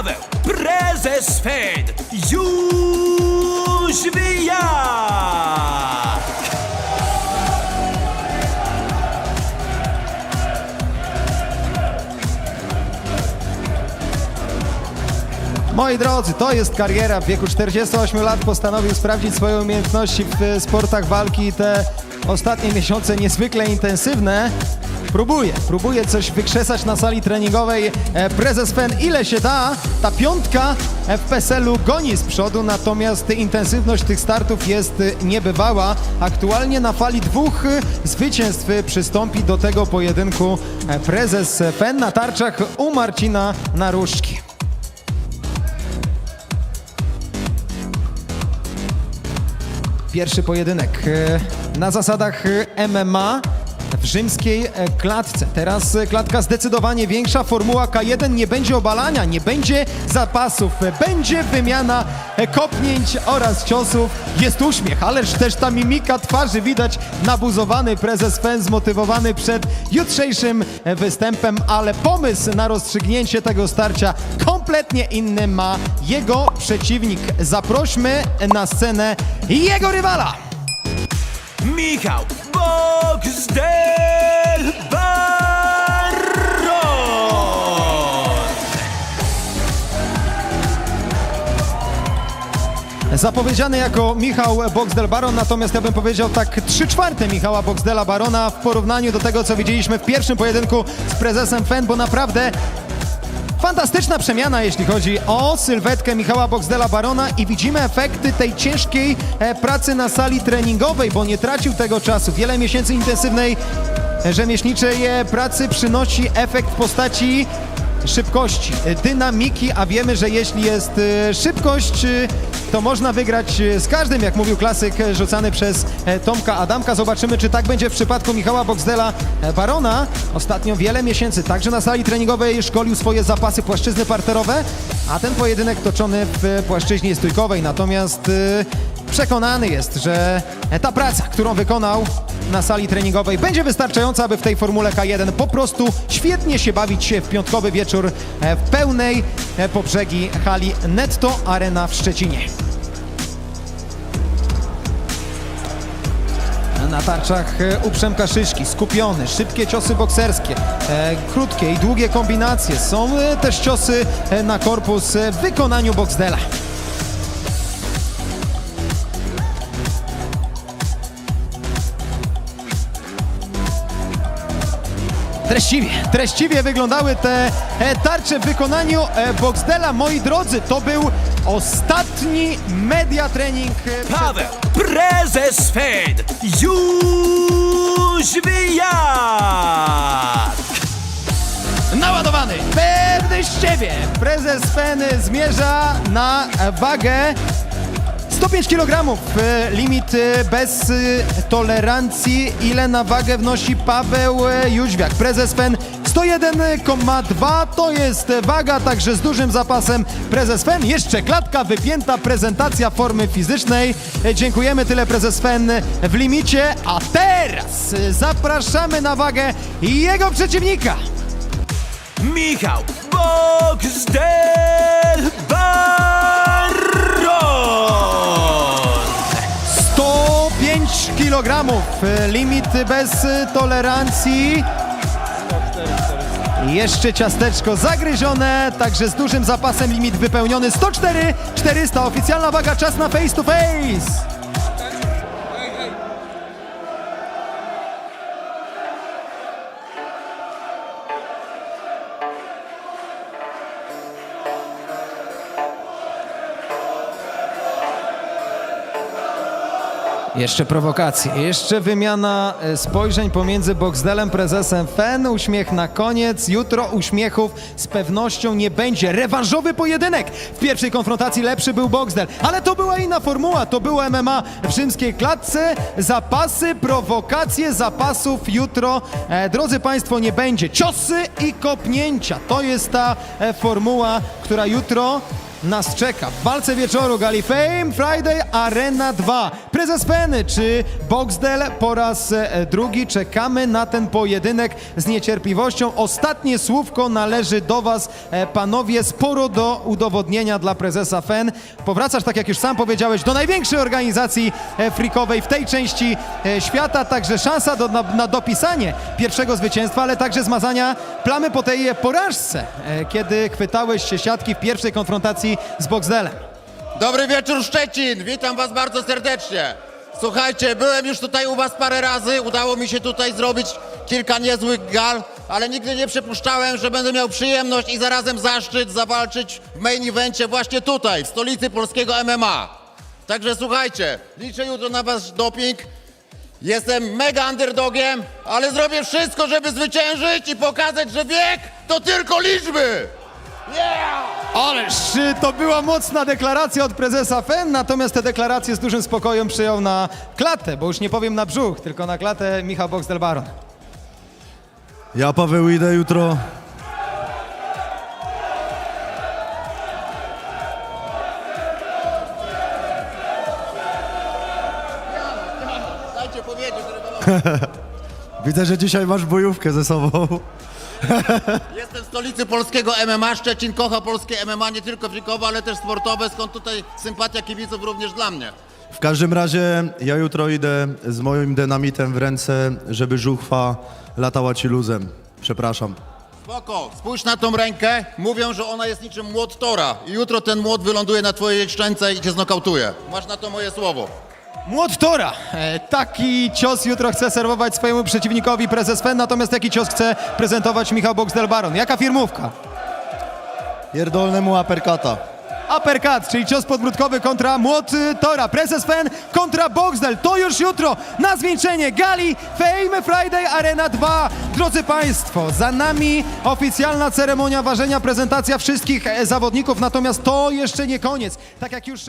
Paweł, prezes Fed, już wyjazd! Moi drodzy, to jest kariera. W wieku 48 lat postanowił sprawdzić swoje umiejętności w sportach walki te ostatnie miesiące niezwykle intensywne. Próbuje, próbuje coś wykrzesać na sali treningowej. E, Prezes FEN ile się da, ta piątka e, w PESEL-u goni z przodu, natomiast intensywność tych startów jest e, niebywała. Aktualnie na fali dwóch zwycięstw przystąpi do tego pojedynku prezes FEN na tarczach u Marcina Naruszki. Pierwszy pojedynek na zasadach MMA w rzymskiej e, klatce. Teraz e, klatka zdecydowanie większa. Formuła K1 nie będzie obalania, nie będzie zapasów, będzie wymiana e, kopnięć oraz ciosów. Jest uśmiech, ależ też ta mimika twarzy widać nabuzowany prezes FEN zmotywowany przed jutrzejszym występem, ale pomysł na rozstrzygnięcie tego starcia kompletnie inny ma jego przeciwnik. Zaprośmy na scenę jego rywala. Michał Boxdel Baron! Zapowiedziany jako Michał Boxdel Baron, natomiast ja bym powiedział tak 3 czwarte Michała Boxdela Barona w porównaniu do tego, co widzieliśmy w pierwszym pojedynku z prezesem FEN, bo naprawdę Fantastyczna przemiana, jeśli chodzi o sylwetkę Michała Boxdela Barona i widzimy efekty tej ciężkiej e, pracy na sali treningowej, bo nie tracił tego czasu. Wiele miesięcy intensywnej e, rzemieślniczej e, pracy przynosi efekt w postaci szybkości, dynamiki, a wiemy, że jeśli jest szybkość, to można wygrać e, z każdym, jak mówił klasyk e, rzucany przez e, Tomka Adamka. Zobaczymy, czy tak będzie w przypadku Michała Boxdela Barona. Ostatnio wiele miesięcy także na sali treningowej szkolił swoje zapasy płaszczyzny parterowe, a ten pojedynek toczony w płaszczyźnie stójkowej. Natomiast przekonany jest, że ta praca, którą wykonał na sali treningowej będzie wystarczająca, aby w tej Formule K1 po prostu świetnie się bawić się w piątkowy wieczór e, w pełnej e, po brzegi hali Netto Arena w Szczecinie. Na tarczach e, u Przemka Szyszki, skupiony, szybkie ciosy bokserskie, e, krótkie i długie kombinacje. Są też ciosy na korpus w wykonaniu Boxdela. Treściwie, treściwie wyglądały te e, tarcze w wykonaniu e, Boxdela. Moi drodzy, to był ostatni media trening e, Paweł, prezes Fed, już wyjazd! Naładowany, pewny z siebie. Prezes FEN zmierza na wagę 105 kg. Limit e, bez e, tolerancji. Ile na wagę wnosi Paweł e, Jóźwiak? Prezes FEN 101,2 to jest waga, także z dużym zapasem prezes FEN. Jeszcze klatka wypięta, prezentacja formy fizycznej. E, Dziękujemy tyle prezes FEN w limicie. A teraz e, zapraszamy na wagę jego przeciwnika. Michał Boxdel Limit bez tolerancji. Jeszcze ciasteczko zagryzione, także z dużym zapasem limit wypełniony 104 400. Oficjalna waga, czas na face to face. Jeszcze prowokacje, jeszcze wymiana e, spojrzeń pomiędzy Boxdelem, prezesem FEN, uśmiech na koniec, jutro uśmiechów z pewnością nie będzie. Rewanżowy pojedynek! W pierwszej konfrontacji lepszy był Boxdel, ale to była inna formuła, to było MMA w rzymskiej klatce, zapasy, prowokacje zapasów jutro, e, drodzy Państwo, nie będzie. Ciosy i kopnięcia, to jest ta e, formuła, która jutro nas czeka w walce wieczoru Gali Fame Friday Arena 2. Prezes Feny czy Boxdel po raz e, drugi czekamy na ten pojedynek z niecierpliwością. Ostatnie słówko należy do Was, e, panowie. Sporo do udowodnienia dla prezesa Fen. Powracasz, tak jak już sam powiedziałeś, do największej organizacji e, freakowej w tej części świata. Także szansa do, na, na dopisanie pierwszego zwycięstwa, ale także zmazania plamy po tej porażce, kiedy chwytałeś się siatki w pierwszej konfrontacji z Boxdelem. Dobry wieczór Szczecin, witam was bardzo serdecznie. Słuchajcie, byłem już tutaj u was parę razy, udało mi się tutaj zrobić kilka niezłych gal, ale nigdy nie przypuszczałem, że będę miał przyjemność i zarazem zaszczyt zawalczyć w main evencie właśnie tutaj, w stolicy polskiego MMA. Także słuchajcie, liczę jutro na wasz doping. Jestem mega underdogiem, ale zrobię wszystko, żeby zwyciężyć i pokazać, że wiek to tylko liczby. Yeah! Ależ to była mocna deklaracja od prezesa FEN, natomiast te deklaracje z dużym spokojem przyjął na klatę, bo już nie powiem na brzuch, tylko na klatę Michał Boxdel-Baron. Ja, Paweł, idę jutro. Dajcie powiedzieć, Widzę, że dzisiaj masz bojówkę ze sobą. Jestem w stolicy polskiego MMA. Szczecin kocha polskie MMA, nie tylko frikowe, ale też sportowe, skąd tutaj sympatia kibiców również dla mnie. W każdym razie ja jutro idę z moim dynamitem w ręce, żeby żuchwa latała ci luzem. Przepraszam. Spoko, spójrz na tą rękę. Mówią, że ona jest niczym młot Tora. I jutro ten młot wyląduje na twojej szczęce i cię znokautuje. Masz na to moje słowo. Młot Tora. E, Taki cios jutro chce serwować swojemu przeciwnikowi prezes FEN, natomiast jaki cios chce prezentować Michał Boxdel-Baron? Jaka firmówka? Pierdolny mu aperkata. Uppercut, czyli cios podbródkowy kontra młot Tora. Prezes Fen kontra Boxdel. To już jutro na zwieńczenie gali Fame Friday Arena 2. Drodzy Państwo, za nami oficjalna ceremonia ważenia, prezentacja wszystkich e, zawodników, natomiast to jeszcze nie koniec. Tak jak już...